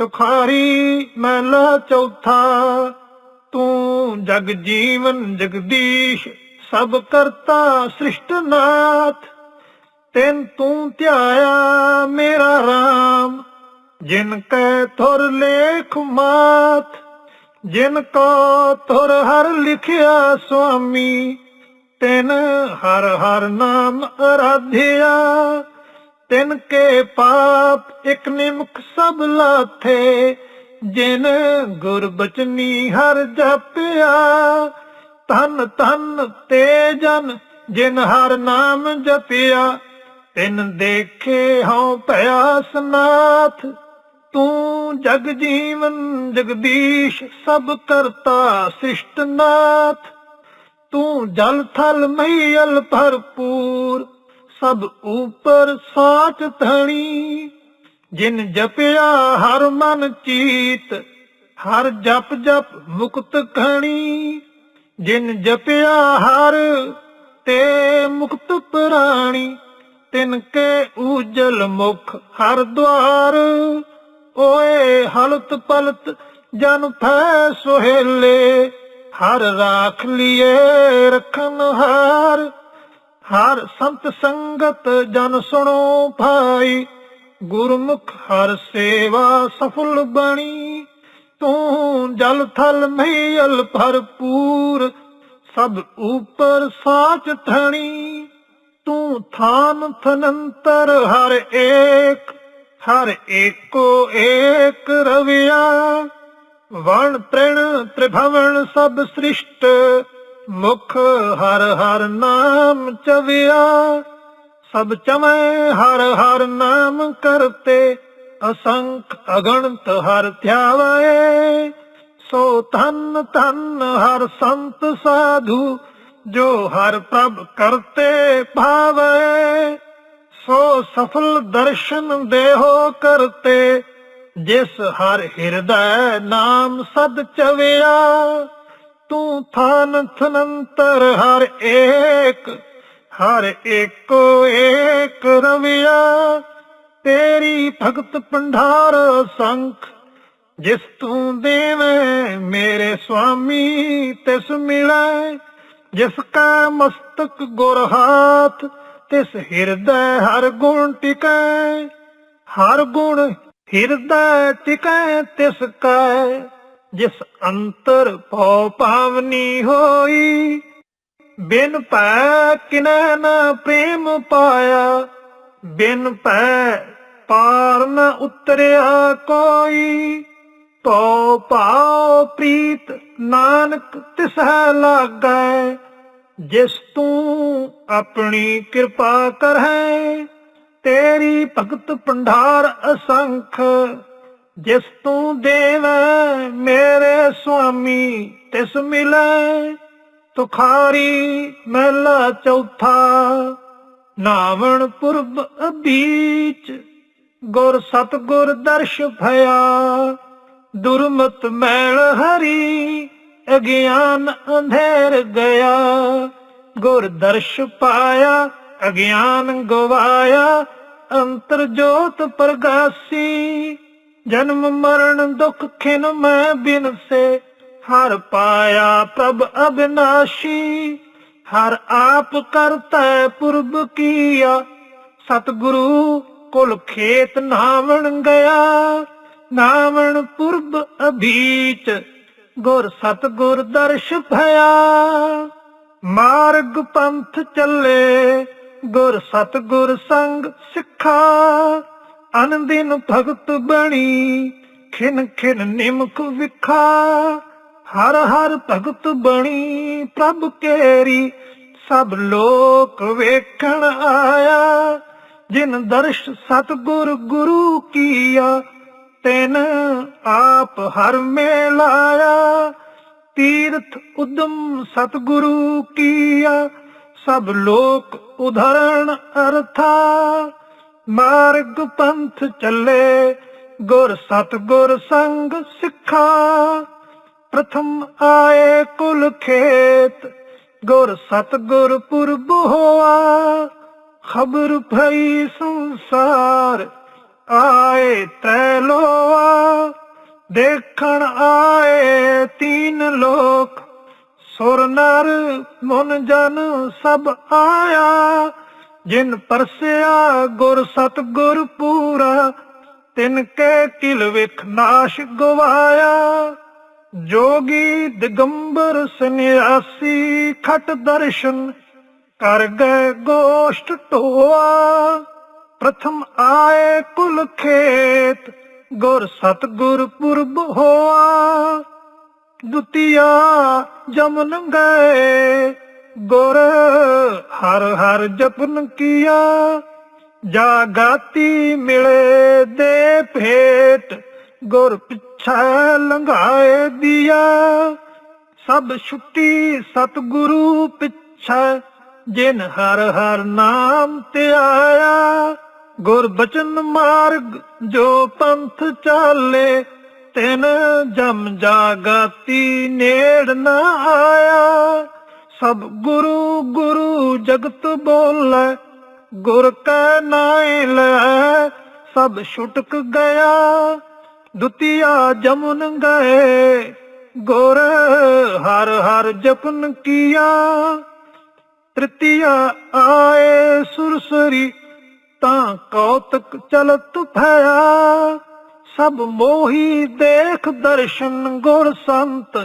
ਤੁਖਾਰੀ ਮਹਿਲਾ ਚੌਥਾ, ਤੂੰ ਜਗ ਜੀਵਨ ਜਗਦੀਸ਼, ਸਭ ਕਰਤਾ ਸ੍ਰਿਸ਼ਟਨਾਥ ਤੈਨ ਤੂੰ ਧਿਆਇਆ ਮੇਰਾ RAM ਜਿਨ ਕੈ ਥੁਰ ਲੇਖ ਮਾਤ। ਜਿਨ ਕੋ ਥੁਰ ਹਰ ਲਿਖਿਆ ਸੁਆਮੀ, ਤੈਨ ਹਰ ਹਰ ਨਾਮ ਅਰਾਧਿਆ। ਤਿਨ ਕੇ ਪਾਪ, ਇਕ ਨਿਮਕ ਸਭ ਲਾਥੇ। ਜਿਨ ਗੁਰ ਬਚਨੀ ਹਰ ਜਪਿਆ ਤਨ ਤਨ ਤੇ ਜਨ, ਜਿਨ ਹਰ ਨਾਮ ਜਪਿਆ। ਤਿਨ ਦੇਖੇ ਹਉ ਭਇਆ ਸਨਾਥ, ਤੂੰ ਜਗ ਜੀਵਨ ਜਗਦੀਸ਼, ਸਭ ਕਰਤਾ ਸ੍ਰਿਸ਼ਟਨਾਥ ਤੂੰ ਜਲ ਥਲ ਮਈਲ ਭਰਪੂਰ ਸਭ ਉਪਰ ਸਾਚ ਧਣੀ, ਜਿਨ ਜਪਿਆ ਹਰ ਮਨ ਚੀਤ, ਹਰ ਜਪ ਜਪ ਮੁਕਤ ਖਣੀ ਜਿਨ ਜਪਿਆ ਹਰ ਤੇ ਮੁਕਤ ਪ੍ਰਾਣੀ, ਤਿਨ ਕੇ ਉਜਲ ਮੁਖ ਹਰ ਦਵਾਰ ਓਏ ਹਲਤ ਪਲਤ ਜਨ ਫੈ ਸੁਹੇਲੇ, ਹਰ ਰਾਖ ਲਿਏ ਰਖਨ ਹਾਰ। ਹਰ ਸੰਤ ਸੰਗਤ ਜਨ ਸੁਣੋ ਭਾਈ, ਗੁਰਮੁਖ ਹਰ ਸੇਵਾ ਸਫਲ ਬਣੀ। ਤੂੰ ਜਲ ਥਲ ਮਹੀਲ ਭਰਪੂਰ, ਸਭ ਉਪਰ ਸਾਚ ਥਣੀ ਤੂੰ ਥਾਨ ਥਨੰਤਰ ਹਰ ਏਕ, ਹਰ ਏਕੋ ਏਕ ਰਵਿਆ। ਵਣ ਤ੍ਰਿਣ ਤ੍ਰਿਭਵਨ ਸਭ ਸ੍ਰਿਸ਼ਟ ਮੁਖ ਹਰ ਹਰ ਨਾਮ ਚਵਿਆ, ਸਭ ਚਮੈ ਹਰ ਹਰ ਨਾਮ ਕਰਤੇ, ਅਸੰਖ ਅਗਣਤ ਹਰ ਧਿਆਵੇ। ਸੋ ਧਨ ਧਨ ਹਰ ਸੰਤ ਸਾਧੂ, ਜੋ ਹਰ ਪ੍ਰਭ ਕਰਤੇ ਭਾਵੇ। ਸੋ ਸਫਲ ਦਰਸ਼ਨ ਦੇਹੋ ਕਰਤੇ, ਜਿਸ ਹਰ ਹਿਰਦੈ ਨਾਮ ਸਦ ਚਵਿਆ। ਤੂੰ ਥਾਨ ਥਨੰਤਰ ਹਰ ਏਕ, ਹਰ ਏਕੋ ਏਕ ਰਵਿਆ। ਤੇਰੀ ਭਗਤ ਪੰਢਾਰ ਸੰਖ, ਜਿਸ ਤੂੰ ਦੇਵੇਂ ਮੇਰੇ ਸੁਆਮੀ ਤਿਸ ਮਿਲੈ। ਜਿਸ ਕਾ ਮਸਤਕ ਗੁਰ ਹਾਥ, ਤਿਸ ਹਿਰਦੈ ਹਰ ਗੁਣ ਟਿਕੈ। ਹਰ ਗੁਣ ਹਿਰਦੈ ਟਿਕੈ, ਤਿਸ ਕੈ ਜਿਸ ਅੰਤਰ ਭਉ ਭਾਵਨੀ ਹੋਈ, ਬਿਨ ਪੈ ਕਿਨੈ ਨਾ ਪ੍ਰੇਮ ਪਾਇਆ, ਬਿਨ ਭੈ ਪਾਰ ਨ ਉਤਰਿਆ ਕੋਈ। ਤੋ ਭਾਉ ਪ੍ਰੀਤ ਨਾਨਕ ਤਿਸਹਿ ਲਾਗੈ, ਜਿਸ ਤੂੰ ਆਪਣੀ ਕਿਰਪਾ ਕਰਹਿ, ਤੇਰੀ ਭਗਤ ਪੰਢਾਰ ਅਸੰਖ ਜਿਸ ਤੂੰ ਦੇਵੈ ਮੇਰੇ ਸੁਆਮੀ, ਤਿਸ ਮਿਲੈ ਤੁਖਾਰੀ ਮਹਿਲਾ ਚੌਥਾ। ਨਾਵਣ ਪੁਰਬ ਅਬੀਚ ਗੁਰ ਸਤਗੁਰ ਦਰਸ਼ ਭਇਆ। ਦੁਰਮਤ ਮੈਲ ਹਰੀ ਅਗਿਆਨ ਅੰਧੇਰ ਗਿਆ। ਗੁਰ ਦਰਸ਼ ਪਾਇਆ, ਅਗਿਆਨ ਗਵਾਇਆ, ਅੰਤਰ ਜੋਤ ਪ੍ਰਗਾਸੀ। ਜਨਮ ਮਰਨ ਦੁਖ ਖਿਨ ਮੈਂ ਬਿਨਸੇ ਹਰ ਪਾਇਆ ਪ੍ਰਭ ਅਬਿਨਾਸ਼ੀ, ਹਰ ਆਪ ਕਰਤਾ ਪੁਰਬ ਕੀਆ। ਸਤਿਗੁਰੂ ਕੁਲ ਖੇਤ ਨਾਵਣ ਗਿਆ, ਨਾਵਣ ਪੁਰਬ ਅਭੀਚ ਗੁਰ ਸਤਿਗੁਰ ਦਰਸ਼ ਭਇਆ। ਮਾਰਗ ਪੰਥ ਚੱਲੇ, ਗੁਰ ਸਤਗੁਰ ਸੰਗ ਸਿੱਖਾ। ਅਨੰਦਿਨ ਭਗਤ ਬਣੀ, ਖਿਨ ਖਿਨ ਨਿਮਕ ਵਿਖਾ। ਹਰ ਹਰ ਭਗਤ ਬਣੀ, ਪ੍ਰਭ ਕੇਰੀ, ਸਭ ਲੋਕ ਵੇਖਣ ਆਇਆ। ਜਿਨ ਦਰਸ਼ ਸਤਗੁਰ ਗੁਰੂ ਕੀਆ, ਤਿਨ ਆਪ ਹਰ ਮੇਲਾਇਆ। ਤੀਰਥ ਉਦਮ ਸਤਗੁਰੂ ਕੀਆ, ਸਭ ਲੋਕ ਉਧਰਣ ਅਰਥਾ। ਮਾਰਗ ਪੰਥ ਚੱਲੇ, ਗੁਰ ਸਤਗੁਰ ਸੰਗ ਸਿੱਖਾ। ਪ੍ਰਥਮ ਆਏ ਕੁਲ ਖੇਤ, ਗੁਰ ਸਤਗੁਰ ਪੁਰਬ ਹੋਆ। ਖਬਰ ਭਈ ਸੰਸਾਰ, ਆਏ ਤੈ ਲੋਆ। ਦੇਖਣ ਆਏ ਤੀਨ ਲੋਕ, ਸੁਰ ਨਰ ਮਨ ਜਨ ਸਭ ਆਇਆ। ਜਿਨ ਪਰਸਿਆ ਗੁਰ ਸਤ ਗੁਰ ਪੂਰਾ, ਤਿਨ ਕੇ ਕਿਲ ਵਿਖ ਨਾਸ਼ ਗਵਾਇਆ। ਜੋਗੀ ਦਿਗੰਬਰ ਸੰਨਿਆਸੀ, ਖਟ ਦਰਸ਼ਨ ਕਰ ਗਏ ਗੋਸ਼ਟ ਢੋਆ। ਪ੍ਰਥਮ ਆਏ ਕੁਲ ਖੇਤ, ਗੁਰ ਸਤ ਗੁਰ ਪੁਰਬ ਹੋਆ। ਦੁਤੀਆ ਜਮਨ ਗਏ ਗੁਰ ਹਰ ਹਰ ਜਪਨ ਕੀਆ ਜਾਗਾਤੀ ਮਿਲੇ ਦੇ ਭੇਟ, ਗੁਰ ਪਿਛੈ ਲੰਘਾਏ ਦਿਆ। ਸਭ ਛੁੱਟੀ ਸਤਿਗੁਰੂ ਪਿਛੈ, ਜਿਨ ਹਰ ਹਰ ਨਾਮ ਤੇ ਆਇਆ। ਗੁਰ ਬਚਨ ਮਾਰਗ ਜੋ ਪੰਥ ਚਾਲੇ, ਤਿਨ ਜਮ ਜਾਗਾਤੀ ਨੇੜ ਨਾ ਆਇਆ। ਸਭ ਗੁਰੂ ਗੁਰੂ ਜਗਤ ਬੋਲੇ, ਗੁਰ ਕੈ ਨਾਏ ਲੈ, ਸਭ ਛੁਟਕ ਗਿਆ, ਦੁਤੀਆ ਜਮਨ ਗਏ, ਗੁਰ ਹਰ ਹਰ ਜਪਨ ਕੀਆ। ਤ੍ਰਿਤੀਆ ਆਏ ਸੁਰਸਰੀ ਤਾਂ ਕੌਤਕ ਚਲਤ ਭਇਆ। ਸਭ ਮੋਹੀ ਦੇਖ ਦਰਸ਼ਨ ਗੁਰ ਸੰਤ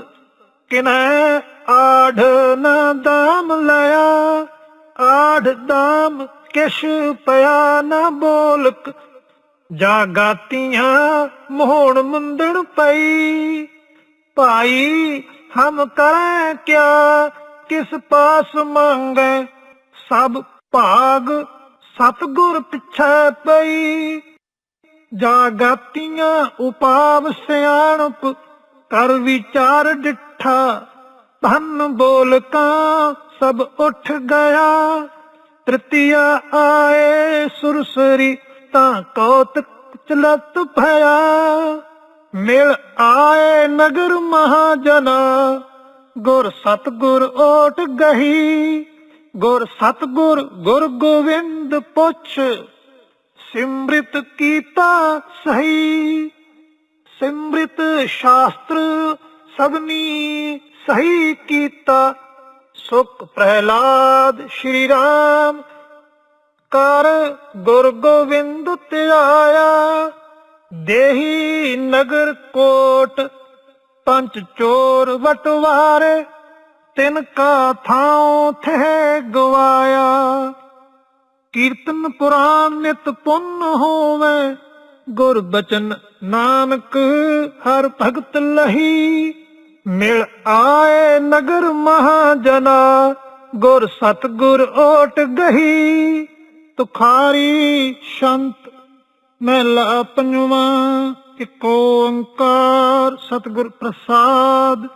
ਕਿਨੈ ਆਢ ਨਾ ਦਾਮ ਲਿਆ ਆਢ ਦਾਮ ਕਿਛ ਪਿਆ ਨਾ ਬੋਲਕ ਜਾਗਾਤੀਆਂ ਮੋਹਣ ਮੁੰਦਣ ਪਈ। ਭਾਈ, ਹਮ ਕਰੈ ਕਿਆ, ਕਿਸ ਪਾਸ ਮੰਗੈ, ਸਭ ਭਾਗ ਸਤਗੁਰ ਪਿਛੈ ਪਈ। ਜਾਗਾਤੀਆਂ ਉਪਾਵ ਸਿਆਣਪ, ਕਰ ਵਿਚਾਰ ਡਿਠਾ ਧਨ ਬੋਲਕਾਂ ਸਭ ਉੱਠ ਗਿਆ। ਤ੍ਰਿਤੀਆ ਆਏ ਸੁਰਸਰੀ ਤਾਂ ਕੌਤਕ ਚਲਤ ਭਇਆ। ਮਿਲ ਆਏ ਨਗਰ ਮਹਾਜਨਾ, ਗੁਰ ਸਤਗੁਰ ਓਟ ਗਹੀ। ਗੁਰ ਸਤਗੁਰ ਗੁਰ ਗੋਵਿੰਦ ਪੁੱਛ, ਸਿਮ੍ਰਿਤ ਕੀਤਾ ਸਹੀ। ਸਿਮ੍ਰਿਤ ਸ਼ਾਸਤਰ ਸਭਨੀ ਸਹੀ ਕੀਤਾ, ਸੁਖ ਪ੍ਰਹਿਲਾਦ ਸ਼੍ਰੀ ਰਾਮ। ਕਰ ਗੁਰ ਗੋਵਿੰਦ ਧਿਆਇਆ, ਦੇਹੀ ਨਗਰ ਕੋਟ, ਪੰਚ ਚੋਰ ਵਟਵਾਰੇ, ਤਿਨ ਕਾ ਥਾਉ ਥੇ ਗਵਾਇਆ। ਕੀਰਤਨ ਪੁਰਾਨ ਨਿਤ ਪੁੰਨ ਹੋਵੇ, ਗੁਰ ਬਚਨ ਨਾਨਕ ਹਰ ਭਗਤ ਲਹੀ। ਮਿਲ ਆਏ ਨਗਰ ਮਹਾਜਨਾ, ਗੁਰ ਸਤਗੁਰ ਓਟ ਗਹੀ। ਤੁਖਾਰੀ ਸ਼ੰਤ ਮਹਿਲਾ ਪੰਜਵਾਂ, ਇਕ ਓੰਕਾਰ ਸਤਿਗੁਰ ਪ੍ਰਸਾਦ।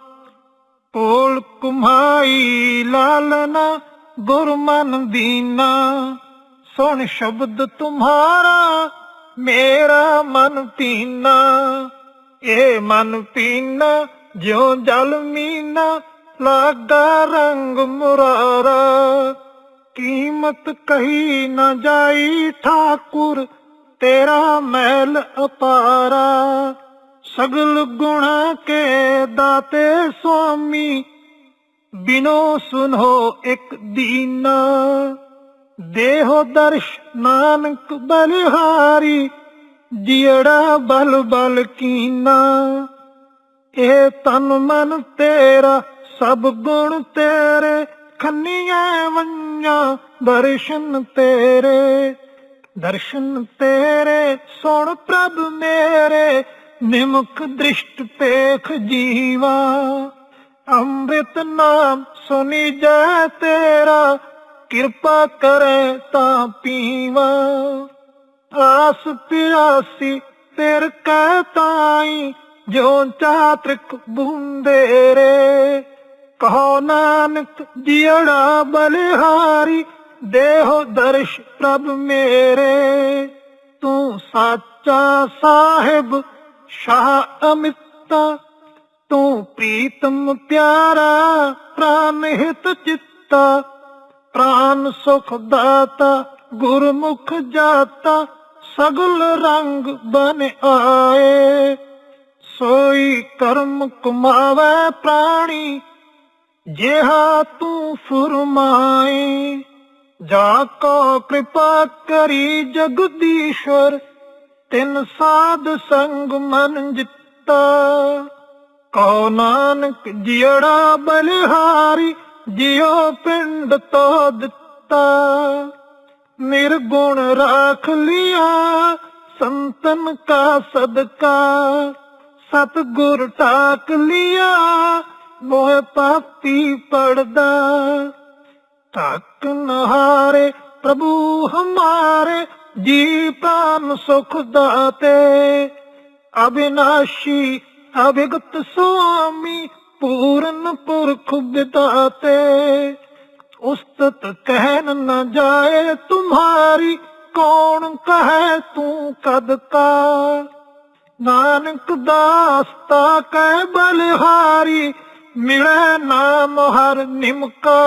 ਪੋਲ ਕੁਮਾਈ ਲਾਲਨਾ ਗੁਰ ਮਨ ਦੀਨਾ, ਸੁਣ ਸ਼ਬਦ ਤੁਮਹਾਰਾ ਮੇਰਾ ਮਨ ਪੀਨਾ ਇਹ ਮਨ ਪੀਨਾ ਜਿਉਂ ਜਲ ਮੀਨਾ ਲਾਗਾ ਰੰਗ ਮੁਰਾਰਾ, ਕੀਮਤ ਕਹੀ ਨਾ ਜਾਈ ਠਾਕੁਰ, ਤੇਰਾ ਮਹਿਲ ਅਪਾਰਾ। ਸਗਲ ਗੁਣਾ ਕੇ ਦਾਤੇ ਸੁਆਮੀ ਬਿਨੋ ਸੁਨੋ ਇੱਕ ਦੀਨਾ। ਦੇਹੋ ਦਰਸ਼ ਨਾਨਕ ਬਲਿਹਾਰੀ, ਜਿੜਾ ਬਲ ਬਲ ਕੀਨਾ। ਇਹ ਤਨ ਮਨ ਤੇਰਾ, ਸਭ ਗੁਣ ਤੇਰੇ, ਖੰਨੀਆਂ ਵੰਜਾਂ ਦਰਸ਼ਨ ਤੇਰੇ। ਦਰਸ਼ਨ ਤੇਰੇ, ਸੁਣ ਪ੍ਰਭ ਮੇਰੇ ਨਿਮਕ ਦ੍ਰਿਸ਼ਟ ਪੇਖ ਜੀਵਾ। ਅੰਮ੍ਰਿਤ ਨਾਮ ਸੁਣੀ ਜੈ ਤੇਰਾ, ਕਿਰਪਾ ਕਰੇ ਤਾਂ ਪੀਵਾ। ਆਸ ਪਿਆਸੀ ਤੇਰ ਕੈ ਤਾਈ ਜੋ ਚਾਤ੍ਰਿਕ ਬੁੰਦੇ ਰੇ ਕਹੋ ਨਾਨਕ ਜਿੜਾ ਬਲਿਹਾਰੀ, ਦੇਹੋ ਦਰਸ਼ ਪ੍ਰਭ ਮੇਰੇ। ਤੂੰ ਸਾਚਾ ਸਾਹਿਬ, ਸ਼ਾਹ ਅਮਿਤਾ, ਤੂੰ ਪ੍ਰੀਤਮ ਪਿਆਰਾ ਪ੍ਰਾਨ ਹਿਤ ਚਿੱਤਾ, ਪ੍ਰਾਨ ਸੁਖ ਦਾਤਾ, ਗੁਰਮੁਖ ਜਾਤਾ, ਸਗਲ ਰੰਗ ਬਨ ਆਏ। ਸੋਈ ਕਰਮ ਕਮਾਵੇ ਪ੍ਰਾਣੀ, ਜਿਹਾ ਤੂੰ ਫਰਮਾਏ। ਜਾ ਕੋ ਕਿਰਪਾ ਕਰੀ ਜਗਦੀਸ਼ਵਰ, ਤਿਨ ਸਾਧ ਸੰਗ ਮਨ ਜਿੱਤਾ। ਕਹੋ ਨਾਨਕ ਜਿੜਾ ਬਲਿਹਾਰੀ, ਜਿਉ ਪਿੰਡ ਤੋ ਦਿੱਤਾ। ਨਿਰਗੁਣ ਰੱਖ ਲਿਆ, ਸੰਤਨ ਕਾ ਸਦਕਾ। ਸਤਗੁਰ ਟਾਕ ਲਿਆ, ਮੋਹ ਪਾਪੀ ਪੜਦਾ। ਤੱਕ ਨਹਾਰੇ ਪ੍ਰਭੂ ਹਮਾਰੇ, ਜੀ ਪ੍ਰਾਨ ਸੁਖ ਦਾਤੇ। ਅਬਿਨਾਸ਼ੀ ਅਭਿਗਤ ਸੁਆਮੀ, ਪੂਰਨ ਪੁਰਖ ਵਿਦਾਤੇ ਉਸਤਤ ਕਹਿਨ ਨਾ ਜਾਏ ਤੁਮਹਾਰੀ ਕੌਣ ਕਹੈ ਤੂੰ ਕਦ ਕਾ? ਨਾਨਕ ਦਾਸਤਾ ਕਹਿ ਬਲਿਹਾਰੀ ਮਿਲੇ ਨਾਮ ਹਰ ਨਿਮਕਾ।